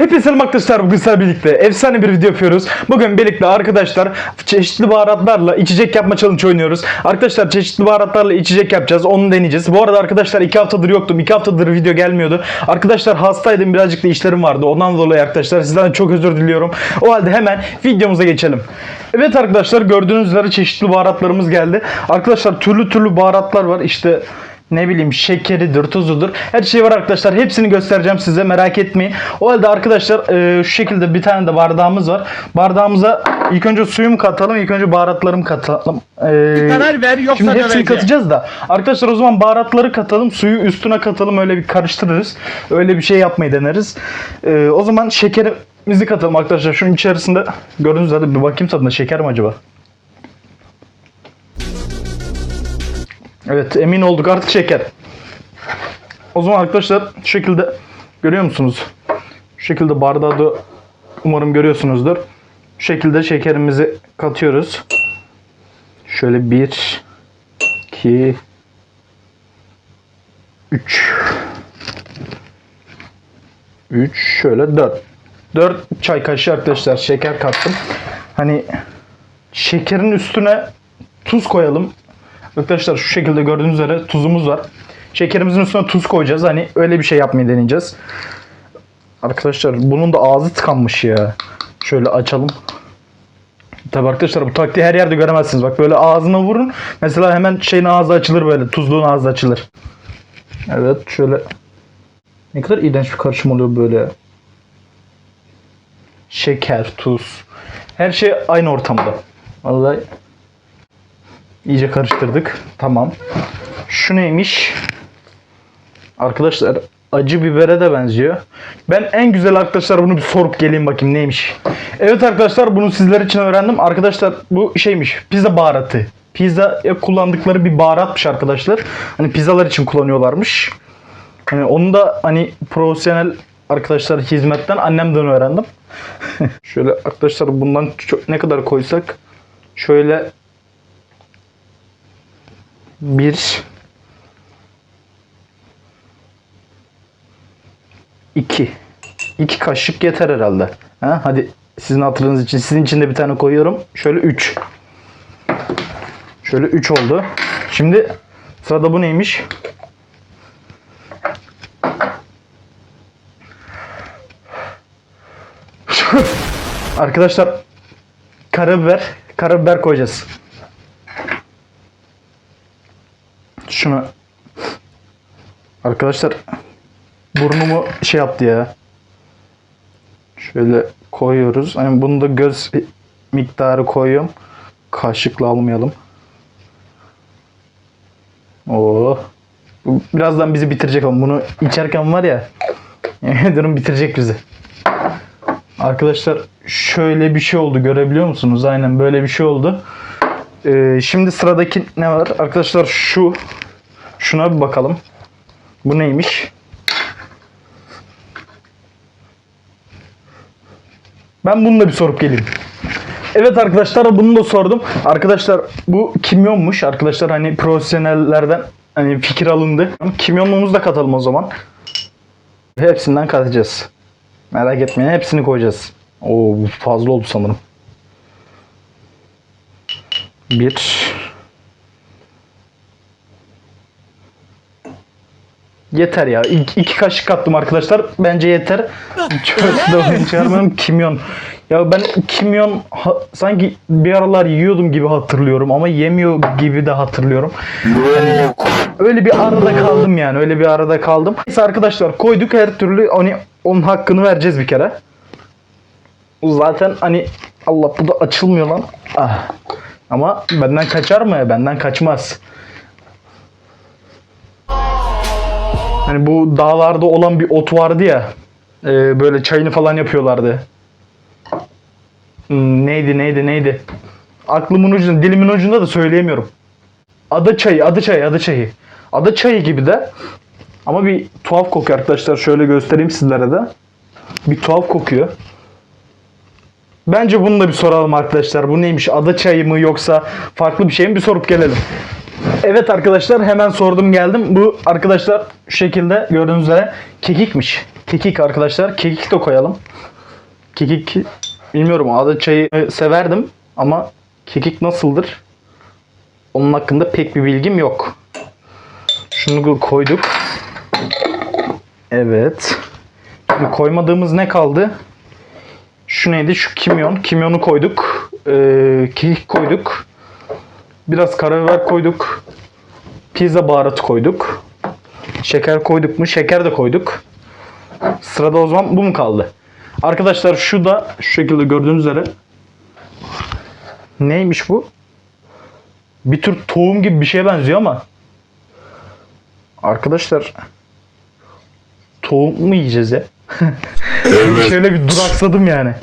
Hepinize selam arkadaşlar. Bugün sizlerle birlikte efsane bir video yapıyoruz. Bugün birlikte arkadaşlar çeşitli baharatlarla içecek yapma challenge oynuyoruz. Arkadaşlar çeşitli baharatlarla içecek yapacağız. Onu deneyeceğiz. Bu arada arkadaşlar 2 haftadır yoktum. 2 haftadır video gelmiyordu. Arkadaşlar hastaydım. Birazcık da işlerim vardı. Ondan dolayı arkadaşlar sizden de çok özür diliyorum. O halde hemen videomuza geçelim. Evet arkadaşlar gördüğünüz üzere çeşitli baharatlarımız geldi. Arkadaşlar türlü türlü baharatlar var. İşte ne bileyim şekeridir, tuzudur. Her şey var arkadaşlar. Hepsini göstereceğim size merak etmeyin. O halde arkadaşlar e, şu şekilde bir tane de bardağımız var. Bardağımıza ilk önce suyumu katalım. ilk önce baharatlarımı katalım. E, karar ver, yoksa Şimdi hepsini döveceğim. katacağız da. Arkadaşlar o zaman baharatları katalım. Suyu üstüne katalım. Öyle bir karıştırırız. Öyle bir şey yapmayı deneriz. E, o zaman şekerimizi katalım arkadaşlar. Şunun içerisinde gördüğünüz üzere bir bakayım tadına. Şeker mi acaba? Evet emin olduk artık şeker. O zaman arkadaşlar şu şekilde görüyor musunuz? Şu şekilde bardağı da umarım görüyorsunuzdur. Şu şekilde şekerimizi katıyoruz. Şöyle 1 2 3 3 şöyle 4 4 çay kaşığı arkadaşlar şeker kattım. Hani şekerin üstüne tuz koyalım. Arkadaşlar şu şekilde gördüğünüz üzere tuzumuz var. Şekerimizin üstüne tuz koyacağız. Hani öyle bir şey yapmayı deneyeceğiz. Arkadaşlar bunun da ağzı tıkanmış ya. Şöyle açalım. Tabi arkadaşlar bu taktiği her yerde göremezsiniz. Bak böyle ağzına vurun. Mesela hemen şeyin ağzı açılır böyle. Tuzluğun ağzı açılır. Evet şöyle. Ne kadar iğrenç bir karışım oluyor böyle. Şeker, tuz. Her şey aynı ortamda. Vallahi İyice karıştırdık. Tamam. Şu neymiş? Arkadaşlar acı bibere de benziyor. Ben en güzel arkadaşlar bunu bir sorup geleyim bakayım neymiş. Evet arkadaşlar bunu sizler için öğrendim. Arkadaşlar bu şeymiş pizza baharatı. Pizza kullandıkları bir baharatmış arkadaşlar. Hani pizzalar için kullanıyorlarmış. Hani onu da hani profesyonel arkadaşlar hizmetten annemden öğrendim. Şöyle arkadaşlar bundan çok, ne kadar koysak şöyle bir iki iki kaşık yeter herhalde. Ha, hadi sizin hatırınız için sizin için de bir tane koyuyorum. Şöyle 3. Şöyle 3 oldu. Şimdi sırada bu neymiş? Arkadaşlar karabiber, karabiber koyacağız. Şunu Arkadaşlar burnumu şey yaptı ya. Şöyle koyuyoruz. Hani bunu da göz miktarı koyuyorum. Kaşıkla almayalım. Oo. Birazdan bizi bitirecek ama bunu içerken var ya ediyorum bitirecek bizi. Arkadaşlar şöyle bir şey oldu görebiliyor musunuz? Aynen böyle bir şey oldu. Ee, şimdi sıradaki ne var? Arkadaşlar şu şuna bir bakalım. Bu neymiş? Ben bunu da bir sorup geleyim. Evet arkadaşlar bunu da sordum. Arkadaşlar bu kimyonmuş. Arkadaşlar hani profesyonellerden hani fikir alındı. Kimyonluğumuzu da katalım o zaman. Hepsinden katacağız. Merak etmeyin hepsini koyacağız. Oo fazla oldu sanırım. Bir. Yeter ya. İki, iki kaşık kattım arkadaşlar. Bence yeter. Da oyun çıkarmıyorum. Kimyon. Ya ben kimyon ha- sanki bir aralar yiyordum gibi hatırlıyorum ama yemiyor gibi de hatırlıyorum. Hani öyle bir arada kaldım yani. Öyle bir arada kaldım. Neyse arkadaşlar koyduk her türlü hani onun hakkını vereceğiz bir kere. Zaten hani Allah bu da açılmıyor lan. Ah. Ama benden kaçar mı? Benden kaçmaz. Hani bu dağlarda olan bir ot vardı ya. e, böyle çayını falan yapıyorlardı. Hmm, neydi neydi neydi? Aklımın ucunda, dilimin ucunda da söyleyemiyorum. Ada çayı, adı çayı, adı çayı. Ada çayı gibi de ama bir tuhaf kokuyor arkadaşlar. Şöyle göstereyim sizlere de. Bir tuhaf kokuyor. Bence bunu da bir soralım arkadaşlar. Bu neymiş? Ada çayı mı yoksa farklı bir şey mi? Bir sorup gelelim. Evet arkadaşlar hemen sordum geldim. Bu arkadaşlar şu şekilde gördüğünüz üzere kekikmiş. Kekik arkadaşlar. Kekik de koyalım. Kekik bilmiyorum adı çayı severdim ama kekik nasıldır? Onun hakkında pek bir bilgim yok. Şunu koyduk. Evet. Şimdi koymadığımız ne kaldı? Şu neydi? Şu kimyon. Kimyonu koyduk. Ee, kekik koyduk. Biraz karabiber koyduk. Pizza baharatı koyduk. Şeker koyduk mu? Şeker de koyduk. Sırada o zaman bu mu kaldı? Arkadaşlar şu da şu şekilde gördüğünüz üzere neymiş bu? Bir tür tohum gibi bir şeye benziyor ama arkadaşlar tohum mu yiyeceğiz ya? Şöyle bir duraksadım yani.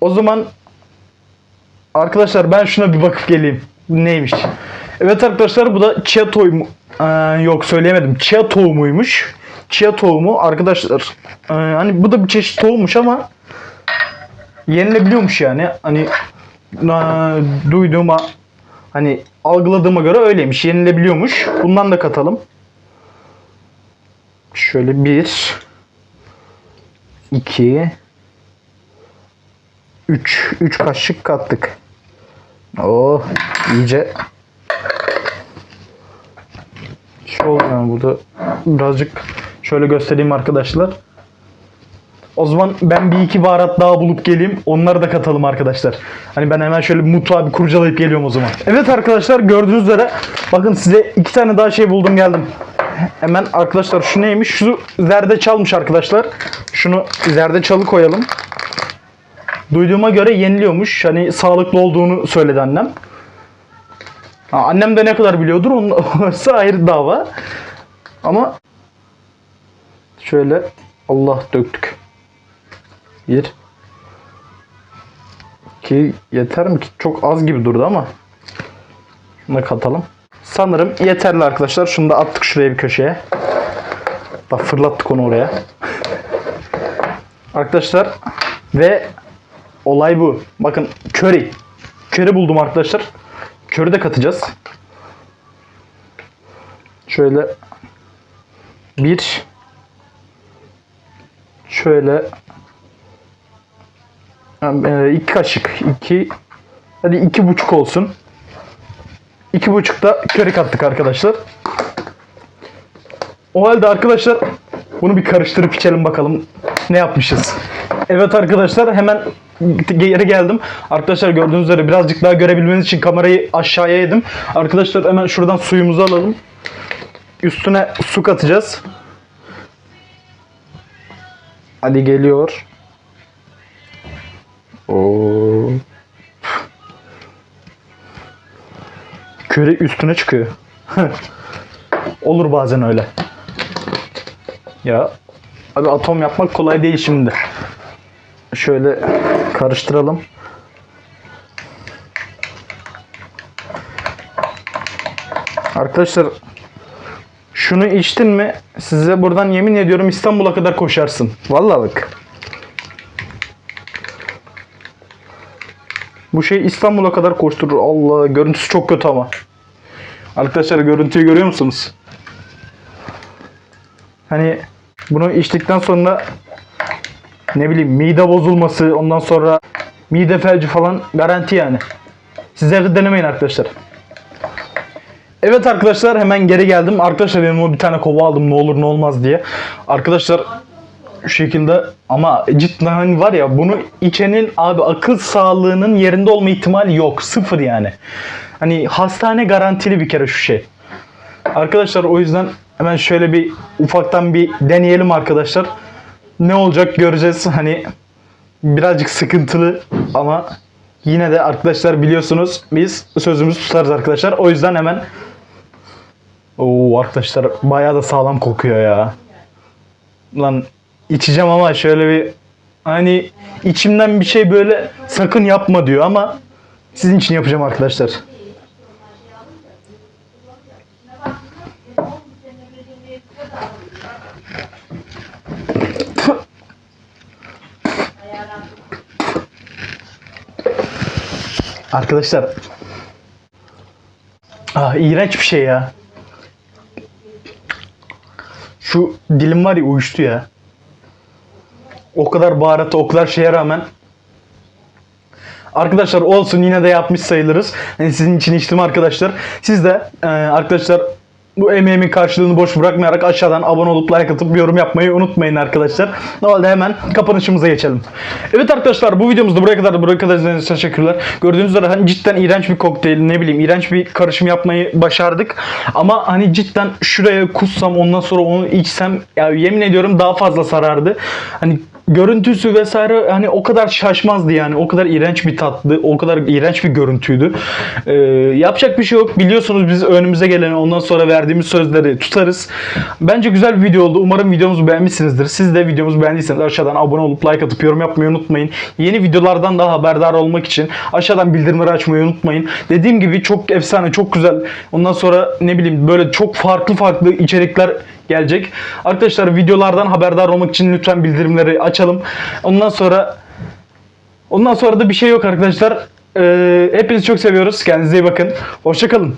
O zaman arkadaşlar ben şuna bir bakıp geleyim. Neymiş? Evet arkadaşlar bu da chia tohumu. Ee, yok söyleyemedim. Chia tohumuymuş. Chia tohumu arkadaşlar. ee, hani bu da bir çeşit tohummuş ama yenilebiliyormuş yani. Hani ee, duyduğuma hani algıladığıma göre öyleymiş. Yenilebiliyormuş. Bundan da katalım. Şöyle bir 2 3 3 kaşık kattık. Oh iyice oldu yani burada birazcık şöyle göstereyim arkadaşlar. O zaman ben bir iki baharat daha bulup geleyim. Onları da katalım arkadaşlar. Hani ben hemen şöyle bir mutfağı bir kurcalayıp geliyorum o zaman. Evet arkadaşlar gördüğünüz üzere bakın size iki tane daha şey buldum geldim. Hemen arkadaşlar şu neymiş? Şu zerdeçalmış arkadaşlar. Şunu zerdeçalı koyalım. Duyduğuma göre yeniliyormuş. Hani sağlıklı olduğunu söyledi annem. Ha, annem de ne kadar biliyordur onun orası ayrı dava. Ama şöyle Allah döktük. Bir. İki yeter mi ki? Çok az gibi durdu ama. Şunu da katalım. Sanırım yeterli arkadaşlar. Şunu da attık şuraya bir köşeye. Bak fırlattık onu oraya. Arkadaşlar ve olay bu. Bakın köri. Köri buldum arkadaşlar. Köri de katacağız. Şöyle bir şöyle e, iki kaşık iki hadi iki buçuk olsun. İki buçuk da köri kattık arkadaşlar. O halde arkadaşlar bunu bir karıştırıp içelim bakalım ne yapmışız. Evet arkadaşlar hemen geri geldim. Arkadaşlar gördüğünüz üzere birazcık daha görebilmeniz için kamerayı aşağıya yedim. Arkadaşlar hemen şuradan suyumuzu alalım. Üstüne su katacağız. Hadi geliyor. Oo. Köri üstüne çıkıyor. Olur bazen öyle. Ya abi atom yapmak kolay değil şimdi. Şöyle karıştıralım. Arkadaşlar şunu içtin mi size buradan yemin ediyorum İstanbul'a kadar koşarsın. Vallahi bak. Bu şey İstanbul'a kadar koşturur. Allah görüntüsü çok kötü ama. Arkadaşlar görüntüyü görüyor musunuz? Hani bunu içtikten sonra ne bileyim mide bozulması ondan sonra mide felci falan garanti yani. Siz evde denemeyin arkadaşlar. Evet arkadaşlar hemen geri geldim. Arkadaşlar benim o bir tane kova aldım ne olur ne olmaz diye. Arkadaşlar şu şekilde ama cidden hani var ya bunu içenin abi akıl sağlığının yerinde olma ihtimali yok. Sıfır yani. Hani hastane garantili bir kere şu şey. Arkadaşlar o yüzden hemen şöyle bir ufaktan bir deneyelim arkadaşlar. Ne olacak göreceğiz. Hani birazcık sıkıntılı ama yine de arkadaşlar biliyorsunuz biz sözümüzü tutarız arkadaşlar. O yüzden hemen Oo arkadaşlar bayağı da sağlam kokuyor ya. Lan içeceğim ama şöyle bir hani içimden bir şey böyle sakın yapma diyor ama sizin için yapacağım arkadaşlar. Arkadaşlar Ah iğrenç bir şey ya. Şu dilim var ya uyuştu ya. O kadar baharatı, o kadar şeye rağmen Arkadaşlar olsun yine de yapmış sayılırız. Yani sizin için içtim arkadaşlar. Siz de e, arkadaşlar bu emeğimin karşılığını boş bırakmayarak aşağıdan abone olup like atıp yorum yapmayı unutmayın arkadaşlar. O halde hemen kapanışımıza geçelim. Evet arkadaşlar bu videomuzda buraya kadar buraya kadar izlediğiniz için teşekkürler. Gördüğünüz üzere hani cidden iğrenç bir kokteyl ne bileyim iğrenç bir karışım yapmayı başardık. Ama hani cidden şuraya kussam ondan sonra onu içsem ya yemin ediyorum daha fazla sarardı. Hani görüntüsü vesaire hani o kadar şaşmazdı yani. O kadar iğrenç bir tatlı, o kadar iğrenç bir görüntüydü. Ee, yapacak bir şey yok. Biliyorsunuz biz önümüze gelen ondan sonra verdiğimiz sözleri tutarız. Bence güzel bir video oldu. Umarım videomuzu beğenmişsinizdir. Siz de videomuzu beğendiyseniz aşağıdan abone olup like atıp yorum yapmayı unutmayın. Yeni videolardan da haberdar olmak için aşağıdan bildirimleri açmayı unutmayın. Dediğim gibi çok efsane, çok güzel. Ondan sonra ne bileyim böyle çok farklı farklı içerikler gelecek. Arkadaşlar videolardan haberdar olmak için lütfen bildirimleri açalım. Ondan sonra ondan sonra da bir şey yok arkadaşlar. Ee, hepinizi çok seviyoruz. Kendinize iyi bakın. Hoşçakalın.